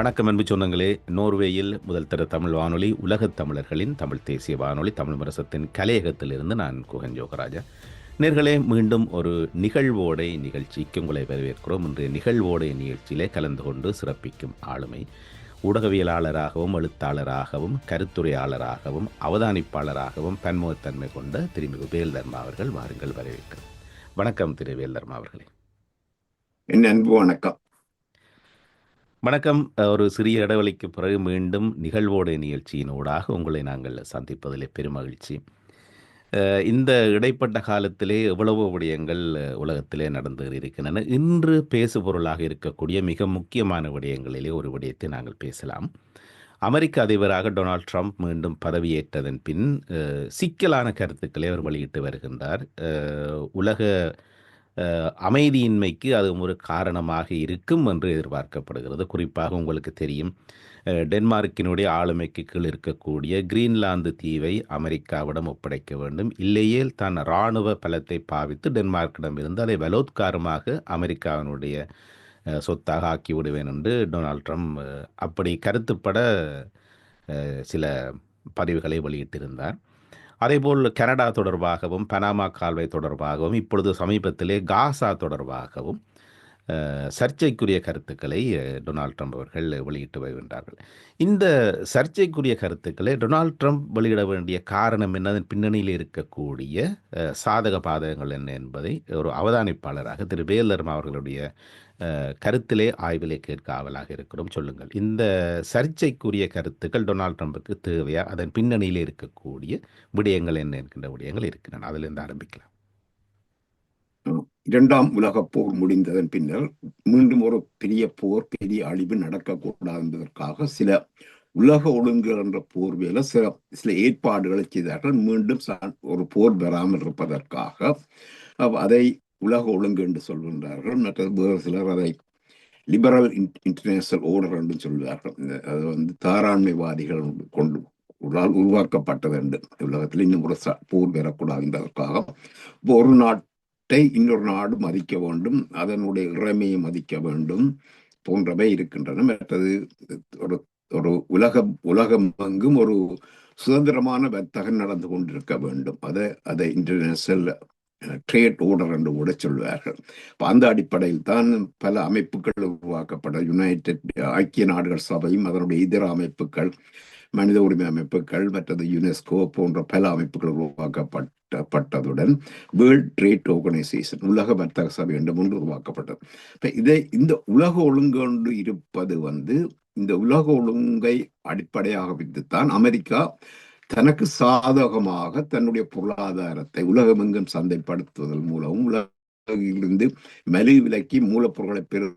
வணக்கம் அன்பு சொந்தங்களே நோர்வேயில் முதல் தர தமிழ் வானொலி உலகத் தமிழர்களின் தமிழ் தேசிய வானொலி தமிழ் முரசத்தின் கலையகத்திலிருந்து நான் குகன் ஜோகராஜா. நேர்களே மீண்டும் ஒரு நிகழ்வோடை நிகழ்ச்சிக்கு உங்களை வரவேற்கிறோம். இன்றைய நிகழ்வோடை நிகழ்ச்சியிலே கலந்து கொண்டு சிறப்பிக்கும் ஆளுமை ஊடகவியலாளராகவும் எழுத்தாளராகவும் கருத்துரையாளராகவும் அவதானிப்பாளராகவும் பன்முகத்தன்மை கொண்ட திருமிகு வேல்தர்மா அவர்கள் வாருங்கள் வரவேற்கிறோம். வணக்கம் திரு வேல்தர்மா அவர்களே. என் அன்பு வணக்கம். வணக்கம். ஒரு சிறிய இடைவெளிக்கு பிறகு மீண்டும் நிகழ்வோடு நிகழ்ச்சியினூடாக உங்களை நாங்கள் சந்திப்பதிலே பெருமகிழ்ச்சி. இந்த இடைப்பட்ட காலத்திலே எவ்வளவோ விடயங்கள் உலகத்திலே நடந்து இருக்கின்றன. இன்று பேசுபொருளாக இருக்கக்கூடிய மிக முக்கியமான விடயங்களிலே ஒரு விடயத்தை நாங்கள் பேசலாம். அமெரிக்க அதிபராக டொனால்ட் ட்ரம்ப் மீண்டும் பதவியேற்றதன் பின் சிக்கலான கருத்துக்களை அவர் வெளியிட்டு வருகின்றார். உலக அமைதியின்மைக்கு அது ஒரு காரணமாக இருக்கும் என்று எதிர்பார்க்கப்படுகிறது. குறிப்பாக உங்களுக்கு தெரியும். டென்மார்க்கினுடைய ஆளுமைக்கு கீழ் இருக்கக்கூடிய கிரீன்லாந்து தீவை அமெரிக்காவிடம் ஒப்படைக்க வேண்டும். இல்லையேல் தன் இராணுவ பலத்தை பாவித்து டென்மார்க்கிடமிருந்து அதை வலோத்காரமாக அமெரிக்காவினுடைய சொத்தாக ஆக்கி விடுவேன் என்று டொனால்ட் ட்ரம்ப் அப்படி கருத்துப்பட சில பதிவுகளை வெளியிட்டிருந்தார். அதேபோல் கனடா தொடர்பாகவும் பனாமா கால்வாய் தொடர்பாகவும் இப்பொழுது சமீபத்திலே காசா தொடர்பாகவும் சர்ச்சைக்குரிய கருத்துக்களை டொனால்ட் ட்ரம்ப் அவர்கள் வெளியிட்டு வருகின்றார்கள். இந்த சர்ச்சைக்குரிய கருத்துக்களை டொனால்ட் ட்ரம்ப் வெளியிட வேண்டிய காரணம் என்ன? அதன் பின்னணியில் இருக்கக்கூடிய சாதக பாதகங்கள் என்ன என்பதை ஒரு அவதானிப்பாளராக திரு வேலர்மா அவர்களுடைய கருத்திலே ஆய்விலே கேட்க ஆவலாக இருக்கிறோம். சொல்லுங்கள். இந்த சர்ச்சைக்குரிய கருத்துக்கள் டொனால்ட் ட்ரம்புக்கு தேவையா? அதன் பின்னணியில் இருக்கக்கூடிய விடயங்கள் என்ன என்கின்ற விடயங்கள் இருக்கின்றன. அதிலிருந்து ஆரம்பிக்கலாம். இரண்டாம் உலகப் போர் முடிந்ததன் பின்னர் மீண்டும் ஒரு பெரிய போர் பெரிய அழிவு நடக்கக்கூடாது என்பதற்காக சில உலக ஒழுங்கு என்ற போர்வையில சில சில ஏற்பாடுகளை செய்தார்கள். மீண்டும் ஒரு போர் பெறாமல் இருப்பதற்காக அதை உலக ஒழுங்கு என்று சொல்கின்றார்கள். மற்றது வேறு சிலர் அதை லிபரல் இன்டர்நேஷனல் ஓர்டர் என்று சொல்வார்கள். அது வந்து தாராண்மைவாதிகள் கொண்டு உருவா- உருவாக்கப்பட்டது என்று உலகத்தில் இன்னும் ஒரு போர் பெறக்கூடாது என்பதற்காக ஒரு நாட்டை இன்னொரு நாடு மதிக்க வேண்டும் அதனுடைய இறைமையை மதிக்க வேண்டும் போன்றவை இருக்கின்றன. மற்றது ஒரு ஒரு உலகம் உலகம் எங்கும் ஒரு சுதந்திரமான வர்த்தகம் நடந்து கொண்டிருக்க வேண்டும். அதை அதை இன்டர்நேஷனல் ட்ரேட் ஓர்டர் என்று கூட சொல்வார்கள் அந்த அடிப்படையில் தான் பல அமைப்புகள் உருவாக்கப்பட்ட யுனைடெட் ஐக்கிய நாடுகள் சபையும் அதனுடைய இதர அமைப்புகள் மனித உரிமை அமைப்புகள் மற்றது யுனெஸ்கோ போன்ற பல அமைப்புகள் உருவாக்கப்பட்ட பட்டதுடன் வேர்ல்ட் ட்ரேட் ஆர்கனைசேஷன் உலக வர்த்தக சபை என்று ஒன்று உருவாக்கப்பட்டது. இப்போ இதை இந்த உலக ஒழுங்கு இருப்பது வந்து இந்த உலக ஒழுங்கை அடிப்படையாக வைத்துத்தான் அமெரிக்கா தனக்கு சாதகமாக தன்னுடைய பொருளாதாரத்தை உலகமெங்கும் சந்தைப்படுத்துவதன் மூலமும் உலகிலிருந்து மலிவு விலைக்கு மூலப்பொருட்களை பெரு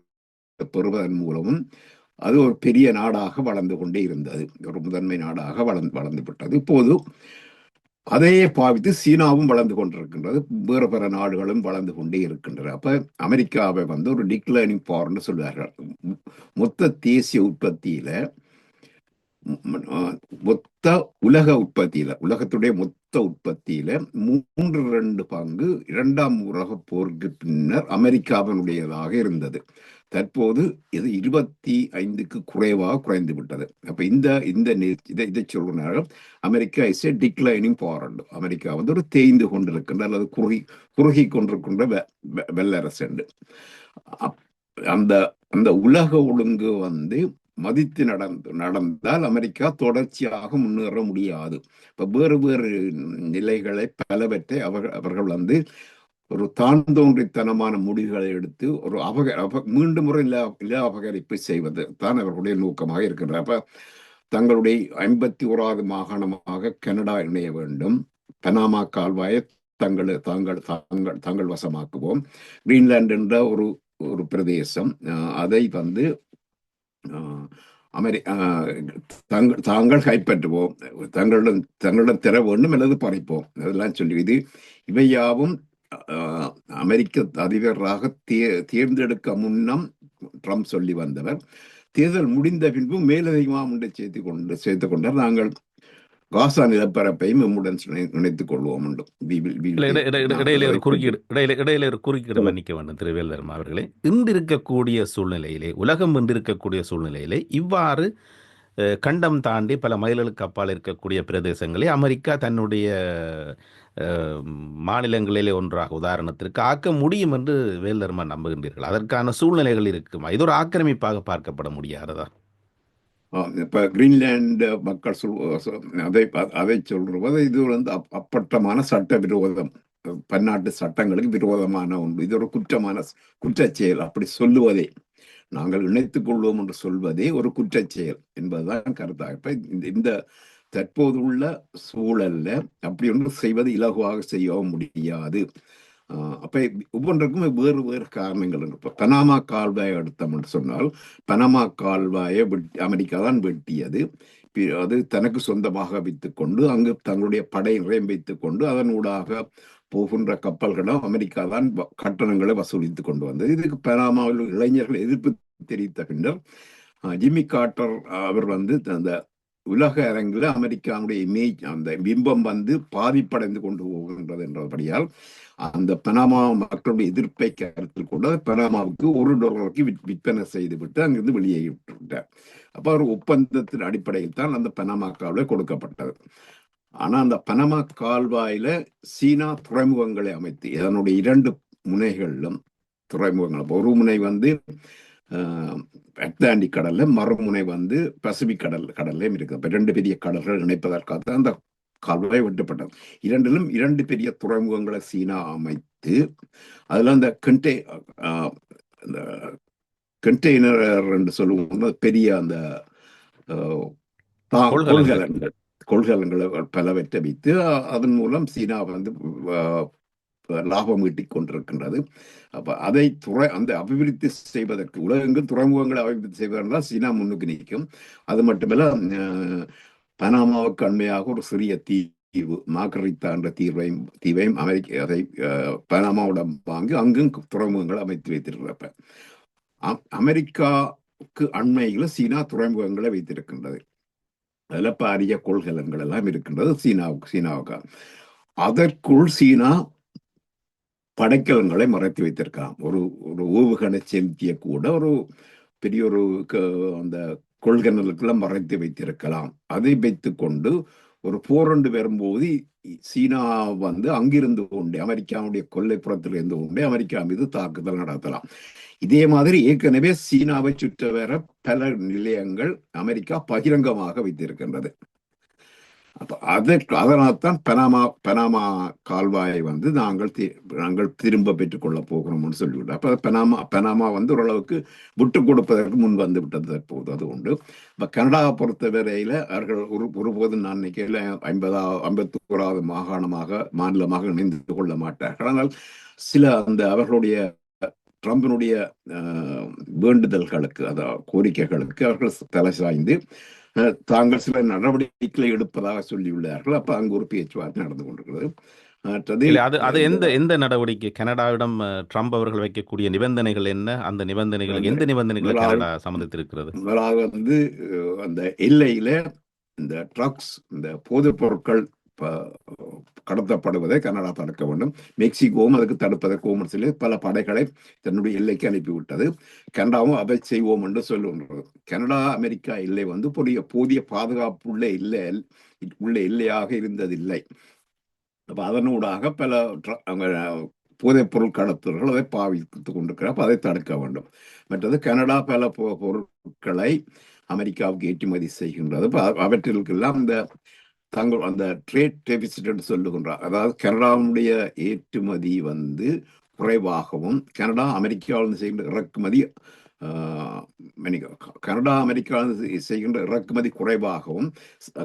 பெறுவதன் மூலமும் அது ஒரு பெரிய நாடாக வளர்ந்து கொண்டே இருந்தது. ஒரு முதன்மை நாடாக வளர்ந்து வளர்ந்து விட்டது. இப்போது அதையே பாவித்து சீனாவும் வளர்ந்து கொண்டிருக்கின்றது. வேறு பிற நாடுகளும் வளர்ந்து கொண்டே இருக்கின்றன. அப்ப அமெரிக்காவை வந்து ஒரு டிக்ளைனிங் பவர்னு சொல்வார்கள். மொத்த தேசிய உற்பத்தியில மொத்த உலக உற்பத்தியில உலகத்துடைய மொத்த உற்பத்தியில மூன்று ரெண்டு பங்கு இரண்டாம் உலக போருக்கு பின்னர் அமெரிக்காவினுடையதாக இருந்தது. தற்போது இது இருபத்தி ஐந்துக்கு குறைவாக குறைந்து விட்டது அப்ப இந்த இந்த இதை இதை சொல்கிறார்கள் America is a declining power America வந்து ஒரு தேய்ந்து கொண்டிருக்கின்ற அல்லது குறுகி குறுகி கொண்டிருக்கின்ற வெ- வெ- அப்- அந்த அந்த உலக ஒழுங்கு வந்து மதித்து நடந்து நடந்தால் அமெரிக்கா தொடர்ச்சியாக முன்னேற முடியாது. இப்ப வேறு வேறு நிலைகளை பலவற்றை அவர்கள் அவர்கள் வந்து ஒரு தான் தோன்றித்தனமான முடிவுகளை எடுத்து ஒரு அபக அப மீண்டும் ஒரு இல்லா இல்ல அபகரிப்பு செய்வது தான் அவர்களுடைய நோக்கமாக இருக்கின்றது. அப்ப தங்களுடைய ஐம்பத்தி ஓராவது மாகாணமாக கனடா இணைய வேண்டும். பனாமா கால்வாயை தங்கள் தாங்கள் தாங்கள் தாங்கள் வசமாக்குவோம். கிரீன்லாந்து என்ற ஒரு ஒரு பிரதேசம். அஹ், அதை வந்து அமெரி அஹ், தாங்கள் கைப்பற்றுவோம். தங்களிடம் தங்களிடம் தர வேண்டும் அல்லது பறிப்போம் அதெல்லாம் சொல்லி இது இவையாவும் அஹ், அமெரிக்க அதிபராக தே தேர்ந்தெடுக்க முன்னம் ட்ரம்ப் சொல்லி வந்தவர். தேர்தல் முடிந்த பின்பு மேலதிகமாக முன்னே சேர்த்து கொண்டு சேர்த்து கொண்டார் நாங்கள் காசா நிலப்பரப்பையும் நம்முடன் இணை- இணைத்துக் கொள்வோம் உண்டு. இடையில ஒரு குறுக்கீடு இடையில இடையில ஒரு குறுக்கீடு. மன்னிக்க வேண்டும் திரு வேல்தர்மா அவர்களே இன்று இருக்கக்கூடிய சூழ்நிலையிலே உலகம் இன்று இருக்கக்கூடிய சூழ்நிலையிலே இவ்வாறு கண்டம் தாண்டி பல மைல்களுக்கு அப்பால் இருக்கக்கூடிய பிரதேசங்களை அமெரிக்கா தன்னுடைய மாநிலங்களிலே ஒன்றாக உதாரணத்திற்கு ஆக்க முடியும் என்று வேல்தர்மா நம்புகின்றீர்கள் அதற்கான சூழ்நிலைகள் இருக்குமா இது ஒரு ஆக்கிரமிப்பாக பார்க்கப்பட முடியாததா இப்போ கிரீன்லேண்டு மக்கள் சொல் சொ- அதை அதை சொல்றது இது வந்து அப்- அப்பட்டமான சட்ட விரோதம் பன்னாட்டு சட்டங்களுக்கு விரோதமான ஒன்று. இது ஒரு குற்றமான குற்றச்செயல். அப்படி சொல்லுவதே. நாங்கள் இணைத்துக் கொள்வோம் என்று சொல்வதே ஒரு குற்றச்செயல் என்பதுதான் கருத்தாக. இப்ப இந்த- தற்போதுள்ள தற்போது உள்ள சூழல்ல அப்படி ஒன்று செய்வது இலகுவாக செய்யவும் முடியாது. அப்ப ஒவ்வொன்றுக்கும் வேறு வேறு காரணங்கள் இருக்கு பனாமா கால்வாயை எடுத்தோம் சொன்னால் பனாமா கால்வாயை வெட்டி அமெரிக்கா தான் வெட்டியது. அது தனக்கு சொந்தமாக வைத்துக் கொண்டு அங்கு தங்களுடைய படையினரையும் வைத்துக் கொண்டு அதனூடாக போகின்ற கப்பல்களும் அமெரிக்கா தான் கட்டணங்களை வசூலித்துக் கொண்டு வந்தது. இதுக்கு பனாமாவில் இளைஞர்கள் எதிர்ப்பு தெரிவித்த பின்னர் ஜிம்மி காட்டர் அவர் வந்து அந்த உலக அரங்கில் அமெரிக்காவுடைய இமேஜ் அந்த பிம்பம் வந்து பாதிப்படைந்து கொண்டு போகின்றது என்றபடியால் அந்த பனாமா மக்களுடைய எதிர்ப்பை கருத்தில் கொண்டு பனாமாவுக்கு ஒரு டாலருக்கு விற்- விற்பனை செய்துவிட்டு அங்கிருந்து வெளியேறி விட்டுவிட்டார். அப்ப ஒரு ஒப்பந்தத்தின் அடிப்படையில் தான் அந்த பனாமா கால்வாய் கொடுக்கப்பட்டது. ஆனா அந்த பனாமா கால்வாயில சீனா துறைமுகங்களை அமைத்து இதனுடைய இரண்டு முனைகளிலும் துறைமுகங்கள் ஒரு முனை வந்து அட்லாண்டிக் கடல்ல மறுமுனை வந்து பசிபிக் கடல் கடல்லையும் இருக்குது. அப்ப ரெண்டு பெரிய கடல்கள் இணைப்பதற்காக தான் அந்த கால்வாய் வெட்டப்பட்டது. இரண்டிலும் இரண்டு பெரிய துறைமுகங்களை சீனா அமைத்து அதுல அந்த கண்டே ஆஹ், அந்த கண்டெய்னர் என்று சொல்லுவோம். பெரிய அந்த கொள்கலன்கள். கொள்கலன்கள் பலவற்றை வைத்து அதன் மூலம் சீனா வந்து லாபம் ஈட்டிக் கொண்டிருக்கின்றது. அப்ப அதை துறை அந்த அபிவிருத்தி செய்வதற்கு உலகெங்கும் துறைமுகங்களை அபிவிருத்தி செய்வதென்றால் சீனா முன்னுக்கு நிற்கும். அது மட்டுமல்ல பனாமாவுக்கு அண்மையாக ஒரு சிறிய தீவு மாக்கரித்தா என்ற தீர்வையும் தீவையும் அமெரிக்க அதை அஹ், பனாமாவுடன் வாங்கி அங்கும் துறைமுகங்களை அமைத்து வைத்திருக்கிறப்ப. அமெரிக்காவுக்கு அண்மையில் சீனா துறைமுகங்களை வைத்திருக்கின்றது. அதில் இப்போ அரிய கொள்கலன்கள் எல்லாம் இருக்கின்றது சீனாவுக்கு சீனாவுக்கு. அதற்குள் சீனா படைக்கலங்களை மறைத்து வைத்திருக்கலாம். ஒரு ஒரு ஏவுகணை செலுத்திய கூட ஒரு பெரிய ஒரு அந்த கொள்கலனுக்குள்ள மறைத்து வைத்திருக்கலாம். அதை வைத்து கொண்டு ஒரு போரண்டு வரும்போது சீனா வந்து அங்கிருந்து கொண்டே அமெரிக்காவுடைய கொல்லைப்புறத்தில் இருந்து கொண்டே அமெரிக்கா மீது தாக்குதல் நடத்தலாம். இதே மாதிரி ஏற்கனவே சீனாவை சுற்ற வர பல நிலையங்கள் அமெரிக்கா பகிரங்கமாக வைத்திருக்கின்றது. அப்போ அதற்கு அதனால்தான் பனாமா பனாமா கால்வாயை வந்து நாங்கள் தி- நாங்கள் திரும்ப பெற்றுக்கொள்ள போகிறோம்னு சொல்லிவிட்டு அப்போ பனாமா பனாமா வந்து ஓரளவுக்கு விட்டு கொடுப்பதற்கு முன் வந்து விட்டது தற்போது அது உண்டு. இப்போ கனடாவை பொறுத்த வரையில் அவர்கள் ஒரு ஒருபோதும் நான் நினைக்கல ஐம்பதா ஐம்பத்தி ஓராவது மாகாணமாக மாநிலமாக இணைந்து கொள்ள மாட்டார்கள். ஆனால் சில அந்த அவர்களுடைய ட்ரம்பினுடைய வேண்டுதல்களுக்கு அதாவது கோரிக்கைகளுக்கு அவர்கள் தலை சாய்ந்து தாங்கள் சில நடவடிக்கைகளை எடுப்பதாக சொல்லியுள்ளார்கள். அப்ப அங்கு ஒரு பேச்சுவார்த்தை நடந்து கொண்டிருக்கிறது. அது அது எந்த எந்த நடவடிக்கை? கனடாவிடம் ட்ரம்ப் அவர்கள் வைக்கக்கூடிய நிபந்தனைகள் என்ன? அந்த நிபந்தனைகள் எந்த நிபந்தனைகளை கனடா சம்மதித்திருக்கிறது? முதலாவது வந்து அந்த எல்லையில இந்த ட்ரக்ஸ் இந்த போதைப் பொருட்கள் கடத்தப்படுவதை கனடா தடுக்க வேண்டும். மெக்சிகோவும் அதுக்கு தடுப்பதற்கு சொல்லி பல படைகளை தன்னுடைய எல்லைக்கு அனுப்பிவிட்டது. கனடாவும் அதை செய்வோம் என்று சொல்லுகின்றது. கனடா அமெரிக்கா எல்லை வந்து புதிய போதிய பாதுகாப்பு உள்ள இல்லை உள்ள எல்லையாக இருந்ததில்லை. அப்போ அதனூடாக பல அங்க போதைப் பொருள் கடத்தல்கள் அதை பாவித்துக் கொண்டிருக்கிறார். அதை தடுக்க வேண்டும். மற்றது கனடா பல பொருட்களை அமெரிக்காவுக்கு ஏற்றுமதி செய்கின்றது. அவற்றிற்கெல்லாம் இந்த தங்கள் அந்த ட்ரேட் டெபிசிட் என்று சொல்லுகின்றார். அதாவது கனடாவுடைய ஏற்றுமதி வந்து குறைவாகவும் கனடா அமெரிக்காவிலிருந்து செய்கின்ற இறக்குமதி கனடா அமெரிக்காவிலிருந்து செய்கின்ற இறக்குமதி குறைவாகவும்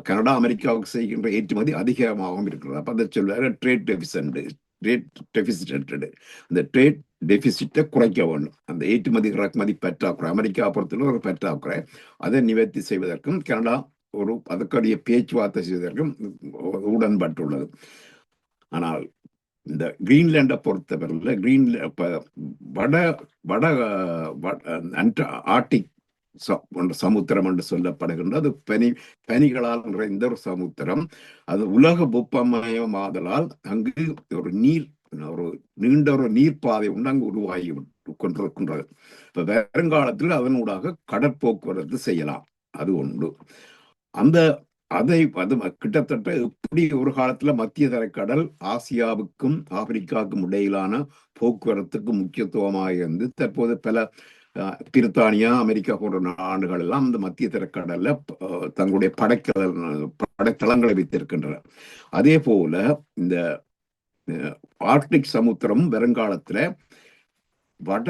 கனடா அமெரிக்காவுக்கு செய்கின்ற ஏற்றுமதி அதிகமாகவும் இருக்கிறது. அப்ப அதை சொல்வாரு ட்ரேட் டெபிசன்ட் ட்ரேட் டெபிசிட் அந்த ட்ரேட் டெபிசிட்டை குறைக்க வேண்டும். அந்த ஏற்றுமதி இறக்குமதி பற்றாக்குறை அமெரிக்கா பொறுத்தவரை ஒரு பற்றாக்குறை. அதை நிவர்த்தி செய்வதற்கும் கனடா ஒரு அதற்குரிய பேச்சுவார்த்தை செய்வதற்கும் உடன்பட்டுள்ளது. ஆனால் இந்த கிரீன்லாண்டை பொறுத்தவரையில் கிரீன்ல வட வட அன்ட- ஆர்டிக் சமுத்திரம் என்று சொல்லப்படுகின்றது பனி பனிகளால் நிறைந்த ஒரு சமுத்திரம். அது உலக வெப்பமயமாதலால் அங்கு ஒரு நீர் ஒரு நீண்ட ஒரு நீர்ப்பாதை உண்டு அங்கு உருவாகி கொண்டிருக்கின்றது. இப்ப வருங்காலத்தில் அதனூடாக கடற்போக்குவரத்து செய்யலாம். அது ஒன்று. அந்த அதை அது கிட்டத்தட்ட எப்படி ஒரு காலத்துல மத்திய தரைக்கடல் ஆசியாவுக்கும் ஆப்பிரிக்காவுக்கும் இடையிலான போக்குவரத்துக்கு முக்கியத்துவமாக இருந்து தற்போது பல பிரித்தானியா அமெரிக்கா போன்ற நாடுகள் எல்லாம் இந்த மத்திய தரைக்கடல்ல தங்களுடைய படைக்கல படைத்தளங்களை வைத்திருக்கின்றன. அதே போல இந்த ஆர்டிக் சமுத்திரம் வருங்காலத்துல வட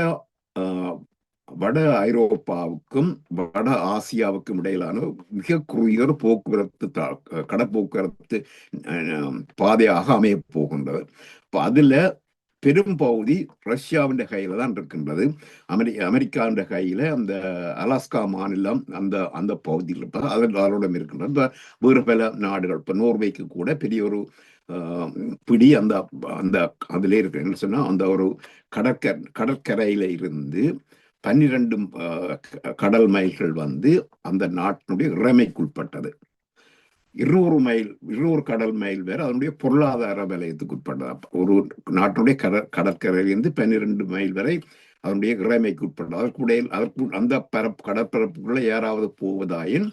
வட ஐரோப்பாவுக்கும் வட ஆசியாவுக்கும் இடையிலான மிக குறுகிய போக்குவரத்து தா- கடற்போக்குவரத்து பாதையாக அமைய போகின்றது. இப்போ அதுல பெரும் பகுதி ரஷ்யாவின் கையில தான் இருக்கின்றது. அமெரி அமெரிக்காவின் கையில அந்த அலாஸ்கா மாநிலம் அந்த அந்த பகுதியில் இருப்பது அதில் அதனுடன் இருக்கின்றது. வேறு பல நாடுகள் இப்போ நோர்வேக்கு கூட பெரிய ஒரு பிடி அந்த அந்த அதிலே இருக்கு. என்ன சொன்னா அந்த ஒரு கடற்கரை கடற்கரையில இருந்து பன்னிரண்டு க- கடல் மைல்கள் வந்து அந்த நாட்டினுடைய இறைமைக்குட்பட்டது. இருநூறு மைல் இருநூறு கடல் மைல் வேறு அதனுடைய பொருளாதார வலயத்துக்கு உட்பட்டது ஒரு நாட்டினுடைய கட கடற்கரையிலிருந்து பன்னிரெண்டு மைல் வரை அதனுடைய இறைமைக்கு உட்பட்டது அதற்குடைய அதற்கு அந்த பரப்பு கடற்பரப்புக்குள்ள யாராவது போவதாயின்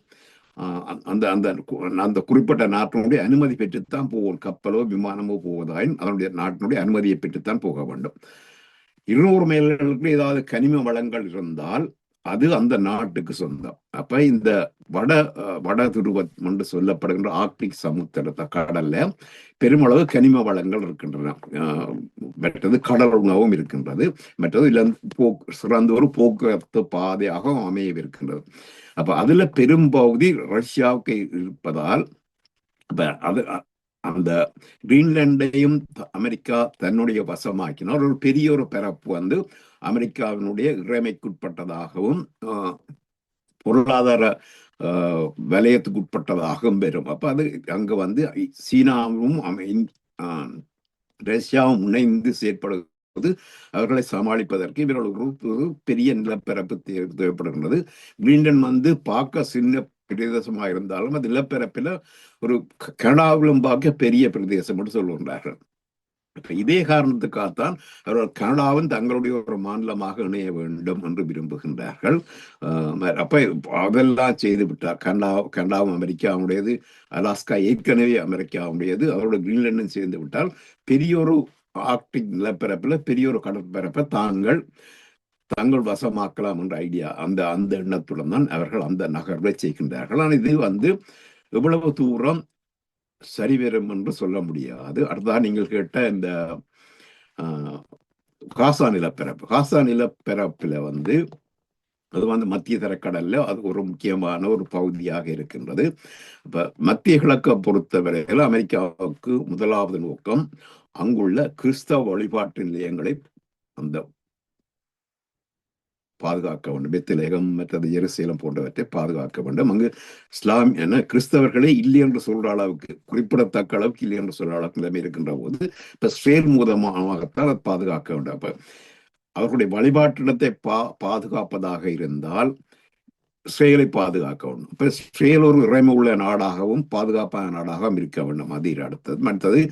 அந்த- அந்த அந்த அந்த குறிப்பிட்ட நாட்டினுடைய அனுமதி பெற்றுத்தான் போகும் கப்பலோ விமானமோ போவதாயின் அதனுடைய நாட்டினுடைய அனுமதியை பெற்றுத்தான் போக வேண்டும். இருநூறு மைல்களுக்கு ஏதாவது கனிம வளங்கள் இருந்தால் அது அந்த நாட்டுக்கு சொந்தம். அப்ப இந்த வட வட துருவம் என்று சொல்லப்படுகின்ற ஆர்க்டிக் சமுத்திரத்தை கடல்ல பெருமளவு கனிம வளங்கள் இருக்கின்றன. அஹ், மற்றது கடல் உணவும் இருக்கின்றது. மற்றது இல்ல போக்கு சிறந்த ஒரு போக்குவரத்து பாதையாகவும் அமையவிருக்கின்றது. அப்ப அதுல பெரும்பகுதி ரஷ்யாவுக்கு இருப்பதால் அது அந்த கிரீன்லாண்டையும் த- அமெரிக்கா தன்னுடைய வசமாக்கினால் ஒரு பெரிய ஒரு பரப்பு வந்து அமெரிக்காவினுடைய இறைமைக்குட்பட்டதாகவும் பொருளாதார வலயத்துக்குட்பட்டதாகவும் வரும் அப்ப அது அங்க வந்து சீனாவும் ரஷ்யாவும் இணைந்து செயற்படுவது அவர்களை சமாளிப்பதற்கு இவர்களுக்கு ஒரு பெரிய நிலப்பரப்பு தேவைப்படுகின்றது. கிரீன்லாந்து வந்து பார்க்க சின்ன பிரதேசமாக இருந்தாலும் அது நிலப்பரப்பில் ஒரு கனடாவிலும் பார்க்க பெரிய பிரதேசம் என்று சொல்லுகின்றார்கள். இதே காரணத்துக்காகத்தான் அவர்கள் கனடாவும் தங்களுடைய ஒரு மாநிலமாக இணைய வேண்டும் என்று விரும்புகின்றார்கள். ஆஹ் அப்ப அதெல்லாம் செய்து விட்டார். கனடா கனடாவும் அமெரிக்காவுடையது அலாஸ்கா ஏற்கனவே அமெரிக்காவுடையது அவரோட கிரீன்லாண்டும் சேர்ந்து விட்டால் பெரிய ஒரு ஆர்க்டிக் நிலப்பரப்பில் பெரிய ஒரு கடற்பரப்பை தாங்கள் தங்கள் வசமாக்கலாம் என்ற ஐடியா அந்த அந்த எண்ணத்துடன் தான் அவர்கள் அந்த நகர்வை செய்கின்றார்கள். ஆனால் இது வந்து எவ்வளவு தூரம் சரிவரும் என்று சொல்ல முடியாது. அடுத்ததாக நீங்கள் கேட்ட இந்த காசா நிலப்பரப்பு. காசா நிலப்பரப்பில் வந்து அது வந்து மத்திய தரக்கடல்ல அது ஒரு முக்கியமான ஒரு பகுதியாக இருக்கின்றது. இப்போ மத்திய கிழக்கை பொறுத்தவரையில் அமெரிக்காவுக்கு முதலாவது நோக்கம் அங்குள்ள கிறிஸ்தவ வழிபாட்டு நிலையங்களை அந்த பாதுகாக்க வேண்டும். பெத்திலேகம் மற்றது எருசேலம் போன்றவற்றை பாதுகாக்க வேண்டும். அங்கு இஸ்லாம் என கிறிஸ்தவர்களே இல்லை என்று சொல்ற அளவுக்கு குறிப்பிடத்தக்க அளவுக்கு இல்லை என்று சொல்ற அளவுக்கு நிலைமை இருக்கின்ற போது இப்ப ஸ்ரேல் மூலமாகத்தான் அதை பாதுகாக்க வேண்டும். அப்ப அவர்களுடைய வழிபாட்டிடத்தை பா பாதுகாப்பதாக இருந்தால் ஸ்ரேலை பாதுகாக்க வேண்டும். இப்ப ஸ்ரேல் ஒரு இறைமை உள்ள நாடாகவும் பாதுகாப்பான நாடாகவும் இருக்க வேண்டும். அது அடுத்தது. மற்றது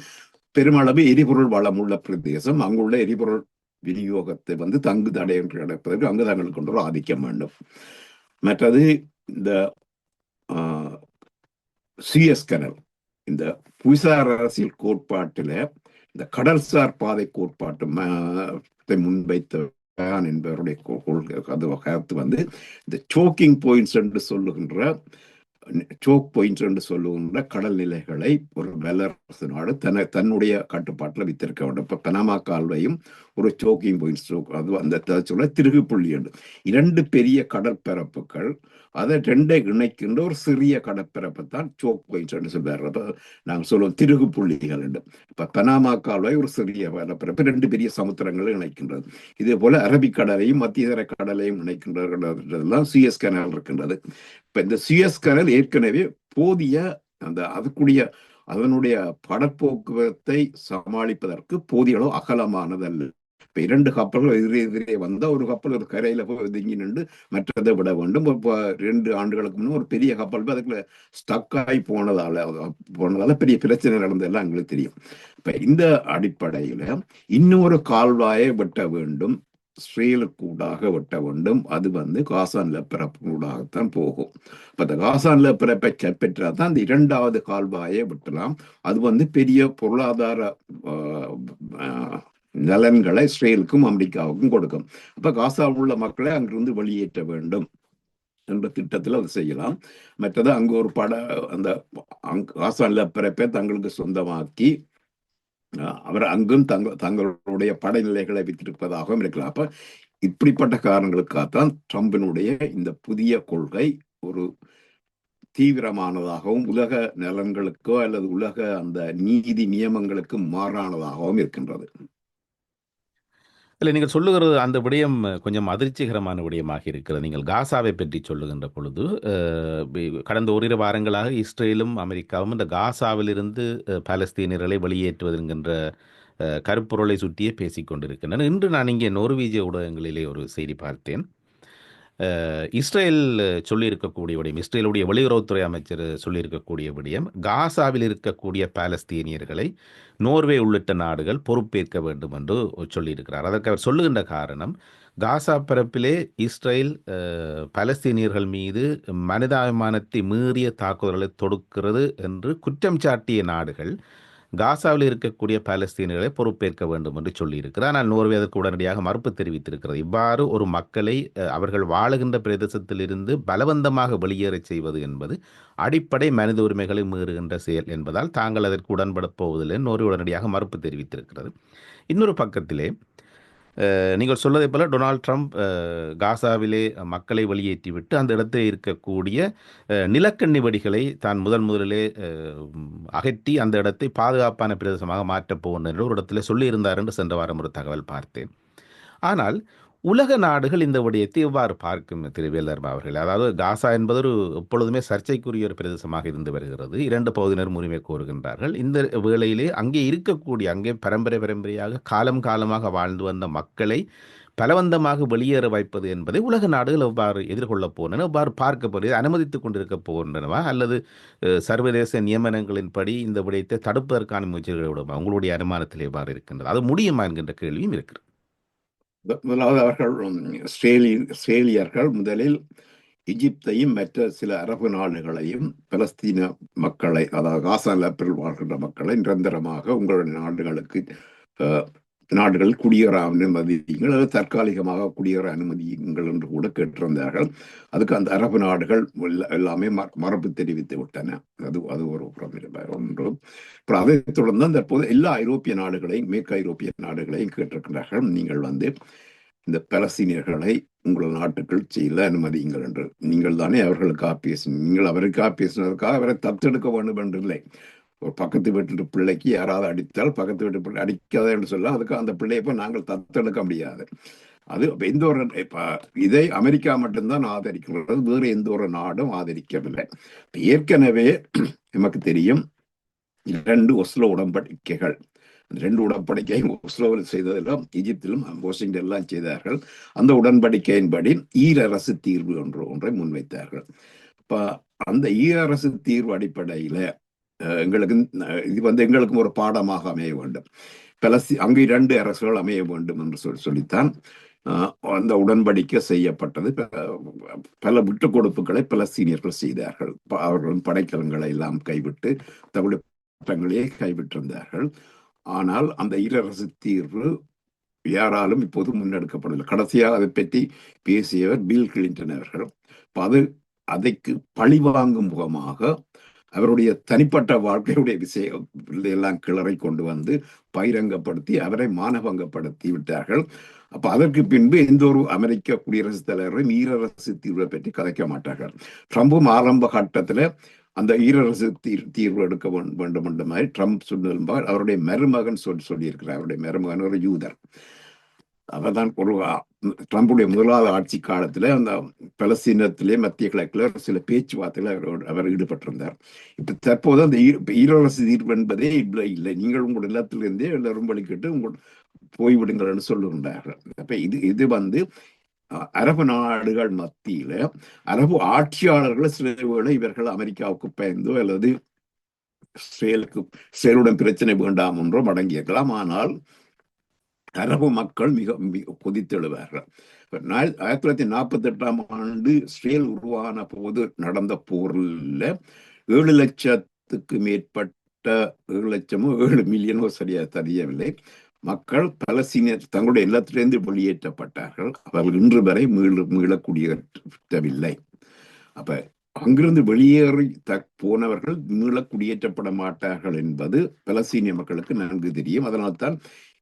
பெருமளவு எரிபொருள் வளமுள்ள பிரதேசம். அங்குள்ள எரிபொருள் விநியோகத்தை வந்து தங்கு தடை என்று நடப்பதற்கு அங்கு தங்களுக்கு கொண்டு ஒரு ஆதிக்கம் வேண்டும். மற்றது இந்த சிஎஸ் கனல் இந்த புவிசார் அரசியல் கோட்பாட்டில் இந்த கடல்சார் பாதை கோட்பாட்டு முன்வைத்த என்பவருடைய கொள்கை அது கருத்து வந்து இந்த சோக்கிங் பாயிண்ட்ஸ் என்று சொல்லுகின்ற சோக் பாயிண்ட்ஸ் என்று சொல்லுகின்ற கடல் நிலைகளை ஒரு வல்லரசு நாடு தன தன்னுடைய கட்டுப்பாட்டில் வித்திருக்க வேண்டும். இப்போ பனாமா கால்வையும் ஒரு சோக்கிங் பாயிண்ட்ஸ் அது அந்த சொல்ல திருகு புள்ளி என்று. இரண்டு பெரிய கடற்பரப்புகள் அதை ரெண்டை இணைக்கின்ற ஒரு சிறிய கடற்பரப்பை தான் சோக் பாயிண்ட்ஸ் என்று சொல்வார் அப்ப நாங்கள் சொல்லுவோம் திருகு புள்ளிகள் என்று. இப்போ பனாமா கால்வாய் ஒரு சிறிய கடற்பரப்பு ரெண்டு பெரிய சமுத்திரங்களை இணைக்கின்றது. இதே போல அரபிக்கடலையும் மத்திய கடலையும் இணைக்கின்றதெல்லாம் சுயஸ் கனால் இருக்கின்றது. இப்ப இந்த சுயஸ் கனல் ஏற்கனவே போதிய அந்த அதுக்குரிய அதனுடைய படப்போக்குவரத்தை சமாளிப்பதற்கு போதிய அளவு அகலமானதல்ல. இப்ப இரண்டு கப்பல்கள் எதிரே எதிரே வந்தா ஒரு கப்பல் ஒரு கரையில போய் ஒதுங்கி நின்று மற்றதை விட வேண்டும். இப்போ ரெண்டு ஆண்டுகளுக்கு முன்னே ஒரு பெரிய கப்பல் போய் அதுக்குள்ள ஸ்டக் ஆகி போனதால போனதால பெரிய பிரச்சனை நடந்ததெல்லாம் எங்களுக்கு தெரியும். இப்ப இந்த அடிப்படையில இன்னொரு கால்வாயை வெட்ட வேண்டும். ஸ்ரீலுக்கூடாக வெட்ட வேண்டும் அது வந்து காசான் நிலப்பரப்புடாகத்தான் போகும். அப்ப அந்த காசான் பிறப்பை பெற்றால் தான் அந்த இரண்டாவது கால்வாயை வெட்டலாம். அது வந்து பெரிய பொருளாதார நலன்களை இஸ்ரேலுக்கும் அமெரிக்காவுக்கும் கொடுக்கும். அப்ப காசாவில் உள்ள மக்களை அங்கிருந்து வெளியேற்ற வேண்டும் என்ற திட்டத்தில் அதை செய்யலாம். மற்றது அங்கு ஒரு பட அந்த அங்க- பிறப்பை தங்களுக்கு சொந்தமாக்கி அவர் அங்கும் தங்க தங்களுடைய படைநிலைகளை வைத்திருப்பதாகவும் இருக்கலாம் அப்ப இப்படிப்பட்ட காரணங்களுக்காகத்தான் ட்ரம்பினுடைய இந்த புதிய கொள்கை ஒரு தீவிரமானதாகவும் உலக நலன்களுக்கோ அல்லது உலக அந்த நீதி நியமங்களுக்கு மாறானதாகவும் இருக்கின்றது. இல்லை நீங்கள் சொல்லுகிறது அந்த விடயம் கொஞ்சம் அதிர்ச்சிகரமான விடயமாக இருக்கிறது. நீங்கள் காசாவை பற்றி சொல்லுகின்ற பொழுது பி- கடந்த ஓரிரு வாரங்களாக இஸ்ரேலும் அமெரிக்காவும் இந்த காசாவிலிருந்து பாலஸ்தீனியர்களை வெளியேற்றுவது என்கின்ற கருப்பொருளை சுற்றியே பேசிக்கொண்டிருக்கின்றன. இன்று நான் இங்கே நோர்வீஜிய ஊடகங்களிலே ஒரு செய்தி பார்த்தேன். இஸ்ரேல் சொல்லியிருக்கக்கூடிய விடயம் இஸ்ரேலுடைய வெளியுறவுத்துறை அமைச்சர் சொல்லியிருக்கக்கூடிய விடயம் காசாவில் இருக்கக்கூடிய பாலஸ்தீனியர்களை நோர்வே உள்ளிட்ட நாடுகள் பொறுப்பேற்க வேண்டும் என்று சொல்லியிருக்கிறார். அதற்கு அவர் சொல்லுகின்ற காரணம் காசா பரப்பிலே இஸ்ரேல் பலஸ்தீனியர்கள் பாலஸ்தீனியர்கள் மீது மனிதாபிமானத்தை மீறிய தாக்குதல்களை தொடுக்கிறது என்று குற்றம் சாட்டிய நாடுகள் காசாவில் இருக்கக்கூடிய பாலஸ்தீனர்களை பொறுப்பேற்க வேண்டும் என்று சொல்லியிருக்கிறார். ஆனால் நோர்வே அதற்கு உடனடியாக மறுப்பு தெரிவித்திருக்கிறது. இவ்வாறு ஒரு மக்களை அவர்கள் வாழுகின்ற பிரதேசத்திலிருந்து பலவந்தமாக வெளியேறச் செய்வது என்பது அடிப்படை மனித உரிமைகளை மீறுகின்ற செயல் என்பதால் தாங்கள் அதற்கு உடன்படப் போவதில்லை நோர்வே உடனடியாக மறுப்பு தெரிவித்திருக்கிறது. இன்னொரு பக்கத்திலே நீங்கள் சொல்வதை போல டொனால்ட் ட்ரம்ப் காசாவிலே மக்களை வெளியேற்றிவிட்டு அந்த இடத்தில் இருக்கக்கூடிய நிலக்கண்ணி வெடிகளை தான் முதன் முதலிலே அகற்றி அந்த இடத்தை பாதுகாப்பான பிரதேசமாக மாற்றப் போகின்ற என்று ஒரு இடத்துல சொல்லியிருந்தார் என்று சென்ற வாரம் ஒரு தகவல் பார்த்தேன். ஆனால் உலக நாடுகள் இந்த விடயத்தை எவ்வாறு பார்க்கும் திரு வேலர்மா அவர்கள்? அதாவது காசா என்பது ஒரு எப்பொழுதுமே சர்ச்சைக்குரிய ஒரு பிரதேசமாக இருந்து வருகிறது. இரண்டு பகுதியினர் உரிமை கோருகின்றார்கள். இந்த வேளையிலே அங்கே இருக்கக்கூடிய அங்கே பரம்பரை பரம்பரையாக காலம் காலமாக வாழ்ந்து வந்த மக்களை பலவந்தமாக வெளியேற வைப்பது என்பதை உலக நாடுகள் எவ்வாறு எதிர்கொள்ளப் போகின்றன எவ்வாறு பார்க்க போகிறது அனுமதித்துக் கொண்டிருக்க போகின்றனவா? அல்லது சர்வதேச நியமனங்களின்படி இந்த விடயத்தை தடுப்பதற்கான முயற்சிகளை விடுமா உங்களுடைய அனுமானத்தில் எவ்வாறு இருக்கின்றது? அது முடியுமா என்கின்ற கேள்வியும் இருக்கிறது. முதலாவது அவர்கள் உம், முதலில் எகிப்தையும் மற்ற சில அரபு நாடுகளையும் பலஸ்தீன மக்களை அதாவது காசால வாழ்கின்ற மக்களை நிரந்தரமாக உங்களுடைய நாடுகளுக்கு நாடுகள் குடியேற அனுமதியுங்கள் அல்லது தற்காலிகமாக குடியேற அனுமதியுங்கள் என்று கூட கேட்டிருந்தார்கள். அதுக்கு அந்த அரபு நாடுகள் எல்லாமே மரபு தெரிவித்து விட்டன. அது அது ஒரு ஒன்று. அப்புறம் அதைத் தொடர்ந்து தற்போது எல்லா ஐரோப்பிய நாடுகளையும் மேற்கு ஐரோப்பிய நாடுகளையும் கேட்டிருக்கிறார்கள் நீங்கள் வந்து இந்த பலஸ்தீனியர்களை உங்கள் நாட்டுக்குள் செய்யல அனுமதியுங்கள் என்று. நீங்கள் தானே அவர்களுக்காக பேசணும் நீங்கள் அவருக்காக பேசினதற்காக அவரை தத்தெடுக்க வேண்டும் என்று இல்லை ஒரு பக்கத்து வீட்டு பிள்ளைக்கு யாராவது அடித்தால் பக்கத்து வீட்டு பிள்ளை அடிக்காத என்று சொல்ல அதுக்கு அந்த பிள்ளையை போய் நாங்கள் தத்தெடுக்க முடியாது. அது எந்த ஒரு இப்ப இதை அமெரிக்கா மட்டும்தான் ஆதரிக்கிறது வேறு எந்த ஒரு நாடும் ஆதரிக்கவில்லை. ஏற்கனவே நமக்கு தெரியும் இரண்டு ஒஸ்லோ உடன்படிக்கைகள் ரெண்டு உடன்படிக்கையும் ஒஸ்லோவில் செய்ததெல்லாம் எகிப்திலும் வாஷிங்டன்லாம் செய்தார்கள். அந்த உடன்படிக்கையின்படி ஈரரசு தீர்வு ஒன்று ஒன்றை முன்வைத்தார்கள். இப்போ அந்த ஈரரசு தீர்வு அடிப்படையில எங்களுக்கு இது வந்து எங்களுக்கும் ஒரு பாடமாக அமைய வேண்டும். பலஸ்தி அங்கு இரண்டு அரசுகள் அமைய வேண்டும் என்று சொல்லி சொல்லித்தான். அந்த உடன்படிக்கை செய்யப்பட்டது. பல விட்டுக் கொடுப்புகளை பலஸ்தீனியர்கள் செய்தார்கள். அவர்களின் படைக்கலங்களை எல்லாம் கைவிட்டு தங்களுடைய தங்களையே கைவிட்டிருந்தார்கள். ஆனால் அந்த இரரசு தீர்வு யாராலும் இப்போது முன்னெடுக்கப்படவில்லை. கடைசியாக அதை பற்றி பேசியவர் பில் கிளின்டன் அவர்கள். அது அதைக்கு பழிவாங்கும் முகமாக அவருடைய தனிப்பட்ட வாழ்க்கையுடைய விஷயம் எல்லாம் கிளறை கொண்டு வந்து பகிரங்கப்படுத்தி அவரை மானபங்கப்படுத்தி விட்டார்கள். அப்ப அதற்கு பின்பு எந்த ஒரு அமெரிக்க குடியரசுத் தலைவரும் ஈரரசு தீர்வை பற்றி கதைக்க மாட்டார்கள். ட்ரம்பும் ஆரம்ப கட்டத்துல அந்த ஈரரசு தீர் தீர்வு எடுக்க வேண்டும் என்ற மாதிரி ட்ரம்ப் சொன்னது அவருடைய மருமகன் சொல்லி சொல்லியிருக்கிறார். அவருடைய மருமகன் ஒரு யூதர். அவர்தான் ஒரு ட்ரம்புடைய முதலாவது ஆட்சி காலத்துல அந்த பலஸ்தீனத்திலே மத்திய கிழக்குல சில பேச்சுவார்த்தைகள் அவர் அவர் ஈடுபட்டிருந்தார். இப்ப தற்போது அந்த ஈரரசு தீர்வு என்பதே இல்லை இல்லை. நீங்கள் உங்கள் இல்லத்திலிருந்தே எல்லாரும் வழிக்கிட்டு உங்கள் போய்விடுங்கள்னு என்று சொல்லுகின்றார்கள் அப்ப இது இது வந்து அஹ், அரபு நாடுகள் மத்தியில அரபு ஆட்சியாளர்கள் சில வேளை இவர்கள் அமெரிக்காவுக்கு பயந்தோ அல்லது செயலுக்கு செயலுடன் பிரச்சனை வேண்டாம் என்றோ மடங்கியிருக்கலாம். ஆனால் அரபு மக்கள் மிக மிக கொதித்தெழுவார்கள். ஆயிரத்தி தொள்ளாயிரத்தி நாற்பத்தி எட்டாம் ஆண்டு இஸ்ரேல் உருவான போது நடந்த போரில் ஏழு லட்சத்துக்கு மேற்பட்ட ஏழு லட்சமோ ஏழு மில்லியனோ சரியா தெரியவில்லை. மக்கள் பலஸ்தீனியர் தங்களுடைய இல்லத்திலிருந்து வெளியேற்றப்பட்டார்கள். அவர்கள் இன்று வரை மீள மீளக்குடியேற்றவில்லை அப்ப அங்கிருந்து வெளியேறி த போனவர்கள் மீள குடியேற்றப்பட மாட்டார்கள் என்பது பலஸ்தீனிய மக்களுக்கு நன்கு தெரியும். அதனால்தான்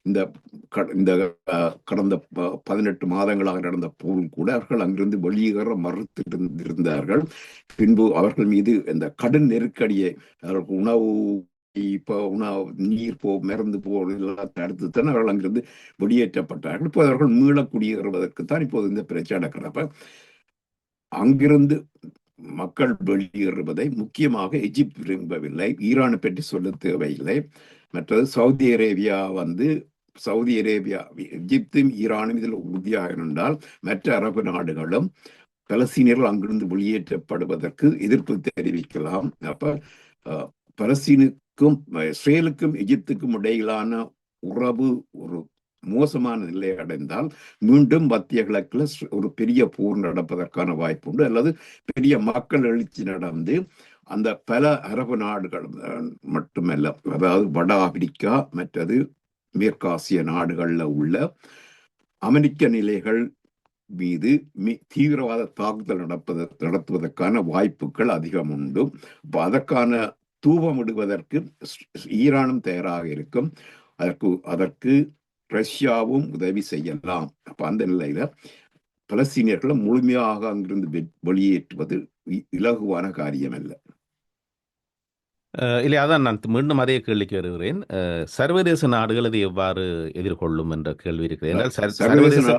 இந்த இந்த கடந்த ப- பதினெட்டு மாதங்களாக நடந்த போரில் கூட அவர்கள் அங்கிருந்து வெளியேற மறுத்து பின்பு அவர்கள் மீது இந்த கடன் நெருக்கடியை அவர்கள் உணவு இப்போ உணவு நீர் போ மறந்து போ தடுத்து தான் அவர்கள் அங்கிருந்து வெளியேற்றப்பட்டார்கள். இப்போ அவர்கள் மீள குடியேறுவதற்கு தான் இப்போது இந்த பிரச்சனை கிடப்ப அங்கிருந்து மக்கள் வெளியேறுவதை முக்கியமாக எஜிப்த் விரும்பவில்லை. ஈரானை பற்றி சொல்ல தேவையில்லை. மற்றது சவுதி அரேபியா வந்து சவுதி அரேபியா எகிப்தும் ஈரானும் இதில் உறுதியாக இருந்தால் மற்ற அரபு நாடுகளும் பலஸ்தீனியர்கள் அங்கிருந்து வெளியேற்றப்படுவதற்கு எதிர்ப்பு தெரிவிக்கலாம். அப்ப பலஸ்தீனுக்கும் இஸ்ரேலுக்கும் எகிப்துக்கும் இடையிலான உறவு ஒரு மோசமான நிலை அடைந்தால் மீண்டும் மத்திய கிழக்கில் ஒரு பெரிய போர் நடப்பதற்கான வாய்ப்பு உண்டு. அல்லது பெரிய மக்கள் எழுச்சி நடந்து அந்த பல அரபு நாடுகள் அஹ், மட்டுமல்ல அதாவது வட ஆப்பிரிக்கா மற்றது மேற்காசிய நாடுகளில் உள்ள அமெரிக்க நிலைகள் மீது தீவிரவாத தாக்குதல் நடப்பத நடத்துவதற்கான வாய்ப்புகள் அதிகம் உண்டு. அப்ப அதற்கான தூவமிடுவதற்கு ஈரானும் தயாராக இருக்கும். அதற்கு அதற்கு ரஷ்யாவும் உதவி செய்யலாம். அப்ப அந்த நிலையில பலஸ்தீனியர்களை முழுமையாக அங்கிருந்து வெ- வெளியேற்றுவது இ- இலகுவான காரியம் அல்ல இல்லை அதான் நான் மீண்டும் அதே கேள்விக்கு வருகிறேன். சர்வதேச நாடுகள் இதை எவ்வாறு எதிர்கொள்ளும் என்ற கேள்வி இருக்கிறது. சர்வதேச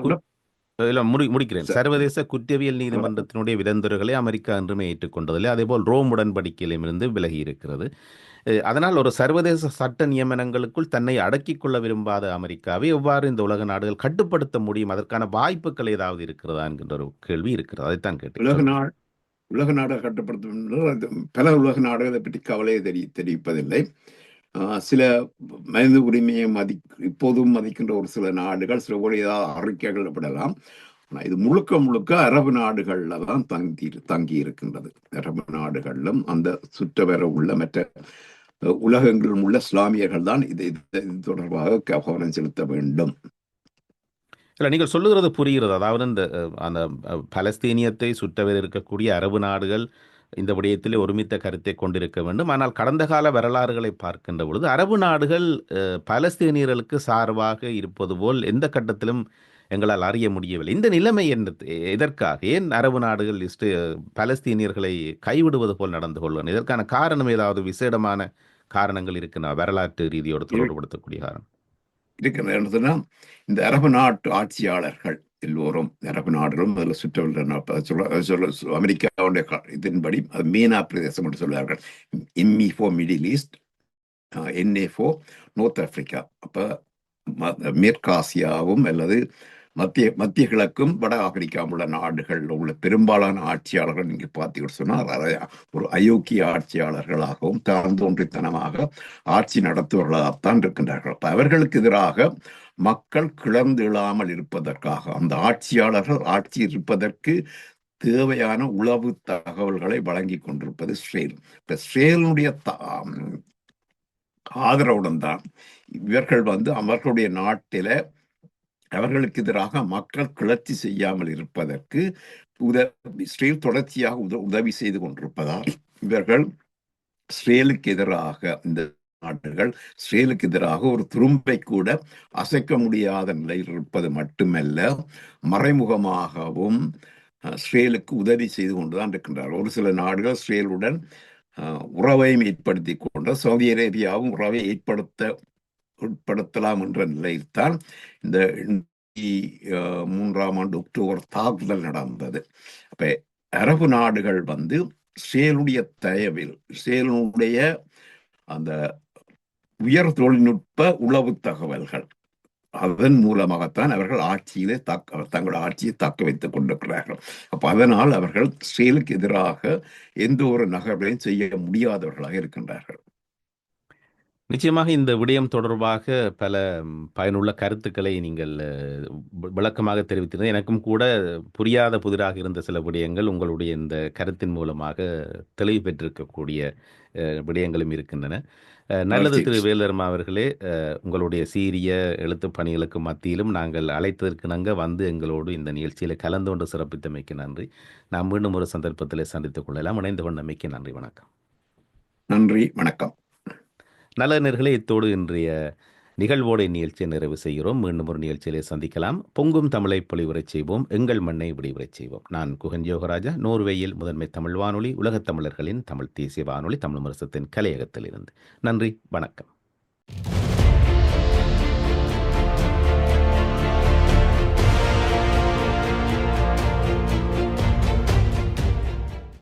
இல்ல முடி முடிக்கிறேன். சர்வதேச குற்றவியல் நீதிமன்றத்தினுடைய விதந்துரைகளை அமெரிக்கா என்றுமே ஏற்றுக்கொண்டதில்லை. அதேபோல் ரோம் உடன்படிக்கையிலும் இருந்து விலகி இருக்கிறது. அதனால் ஒரு சர்வதேச சட்ட நியமனங்களுக்குள் தன்னை அடக்கிக் கொள்ள விரும்பாத அமெரிக்காவை எவ்வாறு இந்த உலக நாடுகள் கட்டுப்படுத்த முடியும்? அதற்கான வாய்ப்புகள் ஏதாவது இருக்கிறதா என்கின்ற ஒரு கேள்வி இருக்கிறது. அதைத்தான் கேட்டேன் நாடு உலக நாடுகள் கட்டுப்படுத்தும் என்று பல உலக நாடுகளை பற்றி கவலையை தெரி தெரிவிப்பதில்லை. ஆஹ் சில மனித உரிமையை மதி இப்போதும் மதிக்கின்ற ஒரு சில நாடுகள் சில ஒரு ஏதாவது அறிக்கைகள் விடலாம். ஆனால் இது முழுக்க முழுக்க அரபு நாடுகளில் தான் தங்கி தங்கி இருக்கின்றது. அரபு நாடுகளிலும் அந்த சுற்றவர உள்ள மற்ற உலகங்களிலும் உள்ள இஸ்லாமியர்கள் தான் இது இது தொடர்பாக கவனம் செலுத்த வேண்டும். இல்லை நீங்கள் சொல்லுகிறது புரிகிறது. அதாவது இந்த அந்த பலஸ்தீனியத்தை சுற்றவர் இருக்கக்கூடிய அரபு நாடுகள் இந்த விடயத்திலே ஒருமித்த கருத்தை கொண்டிருக்க வேண்டும். ஆனால் கடந்த கால வரலாறுகளை பார்க்கின்ற பொழுது அரபு நாடுகள் பலஸ்தீனியர்களுக்கு சார்பாக இருப்பது போல் எந்த கட்டத்திலும் எங்களால் அறிய முடியவில்லை. இந்த நிலைமை என்ன எதற்காக? ஏன் அரபு நாடுகள் இஸ்ரே பலஸ்தீனியர்களை கைவிடுவது போல் நடந்து கொள்வது இதற்கான காரணம் ஏதாவது விசேடமான காரணங்கள் இருக்கின்றன வரலாற்று ரீதியோடு தொடர்புபடுத்தக்கூடிய காரணம். இருக்கிறதுனா இந்த அரபு நாட்டு ஆட்சியாளர்கள் எல்லோரும் அரபு நாடுகளும் அதில் சுற்றவுள்ள சொல்ல அமெரிக்காவுடைய இதன்படி அது மீனா பிரதேசம் என்று சொல்வார்கள். ME for middle east NA for north Africa அப்போ மேற்காசியாவும் அல்லது மத்திய மத்திய கிழக்கும் வட ஆப்பிரிக்காவும் உள்ள நாடுகளில் உள்ள பெரும்பாலான ஆட்சியாளர்கள் நீங்க பார்த்தீங்கன்னு சொன்னால் ஒரு அயோக்கிய ஆட்சியாளர்களாகவும் தாழ்ந்தோன்றித்தனமாக ஆட்சி நடத்துவர்களாகத்தான் இருக்கின்றார்கள். அப்ப அவர்களுக்கு எதிராக மக்கள் கிளர்ந்தெழாமல் இருப்பதற்காக அந்த ஆட்சியாளர்கள் ஆட்சி இருப்பதற்கு தேவையான உளவு தகவல்களை வழங்கி கொண்டிருப்பது இஸ்ரேல் இப்ப ஸ்ரேலுடைய ஆதரவுடன் தான் இவர்கள் வந்து அவர்களுடைய நாட்டில அவர்களுக்கு எதிராக மக்கள் கிளர்ச்சி செய்யாமல் இருப்பதற்கு உத இஸ்ரேல் தொடர்ச்சியாக உத உதவி செய்து கொண்டிருப்பதால் இவர்கள் இஸ்ரேலுக்கு எதிராக இந்த நாடுகள் இஸ்ரேலுக்கு எதிராக ஒரு துரும்பை கூட அசைக்க முடியாத நிலையில் இருப்பது மட்டுமல்ல மறைமுகமாகவும் ஸ்ரேலுக்கு இஸ்ரேலுக்கு உதவி செய்து கொண்டுதான் இருக்கின்றார் ஒரு சில நாடுகள் இஸ்ரேலுடன் உறவையும் ஏற்படுத்தி கொண்ட சவுதி அரேபியாவும் உறவை ஏற்படுத்த உட்படுத்தலாம் என்ற நிலையில்தான் இந்த ரெண்டாயிரத்தி, மூன்றாம் ஆண்டு அக்டோபர் தாக்குதல் நடந்தது. அப்ப அரபு நாடுகள் வந்து சேலுடைய தயவில் இஸ்ரேலுடைய அந்த உயர் தொழில்நுட்ப உளவு தகவல்கள் அதன் மூலமாகத்தான் அவர்கள் ஆட்சியிலே தாக்க தங்கள் ஆட்சியை தாக்க வைத்துக் கொண்டிருக்கிறார்கள். அப்ப அதனால் அவர்கள் செயலுக்கு எதிராக எந்த ஒரு நகர்வையும் செய்ய முடியாதவர்களாக இருக்கின்றார்கள். நிச்சயமாக இந்த விடயம் தொடர்பாக பல பயனுள்ள கருத்துக்களை நீங்கள் விளக்கமாக தெரிவித்தீர்கள் எனக்கும் கூட புரியாத புதிராக இருந்த சில விடயங்கள் உங்களுடைய இந்த கருத்தின் மூலமாக தெளிவு பெற்றிருக்கக்கூடிய விடயங்களும் இருக்கின்றன. நல்லது திரு. வேலர்மா அவர்களே உங்களுடைய சீரிய எழுத்து பணிகளுக்கு மத்தியிலும் நாங்கள் அழைத்ததற்கிணங்க வந்து எங்களோடு இந்த நிகழ்ச்சியில் கலந்து கொண்டு சிறப்பித்தமைக்கு நன்றி. நாம் மீண்டும் ஒரு சந்தர்ப்பத்தில் சந்தித்துக் கொள்ளலாம். இணைந்து கொண்டமைக்கு நன்றி வணக்கம். நன்றி வணக்கம். நல்ல நேர்களே இத்தோடு இன்றைய நிகழ்வோடு நிகழ்ச்சியை நிறைவு செய்கிறோம். மீண்டும் ஒரு நிகழ்ச்சியிலே சந்திக்கலாம். பொங்கும் தமிழை பொலிவுரைச் செய்வோம். எங்கள் மண்ணை விடிவுரைச் செய்வோம். நான் குகன் யோகராஜா. நோர்வேயில் முதன்மை தமிழ் வானொலி உலகத் தமிழர்களின் தமிழ் தேசிய வானொலி தமிழ் முரசத்தின் கலையகத்திலிருந்து. நன்றி. வணக்கம்.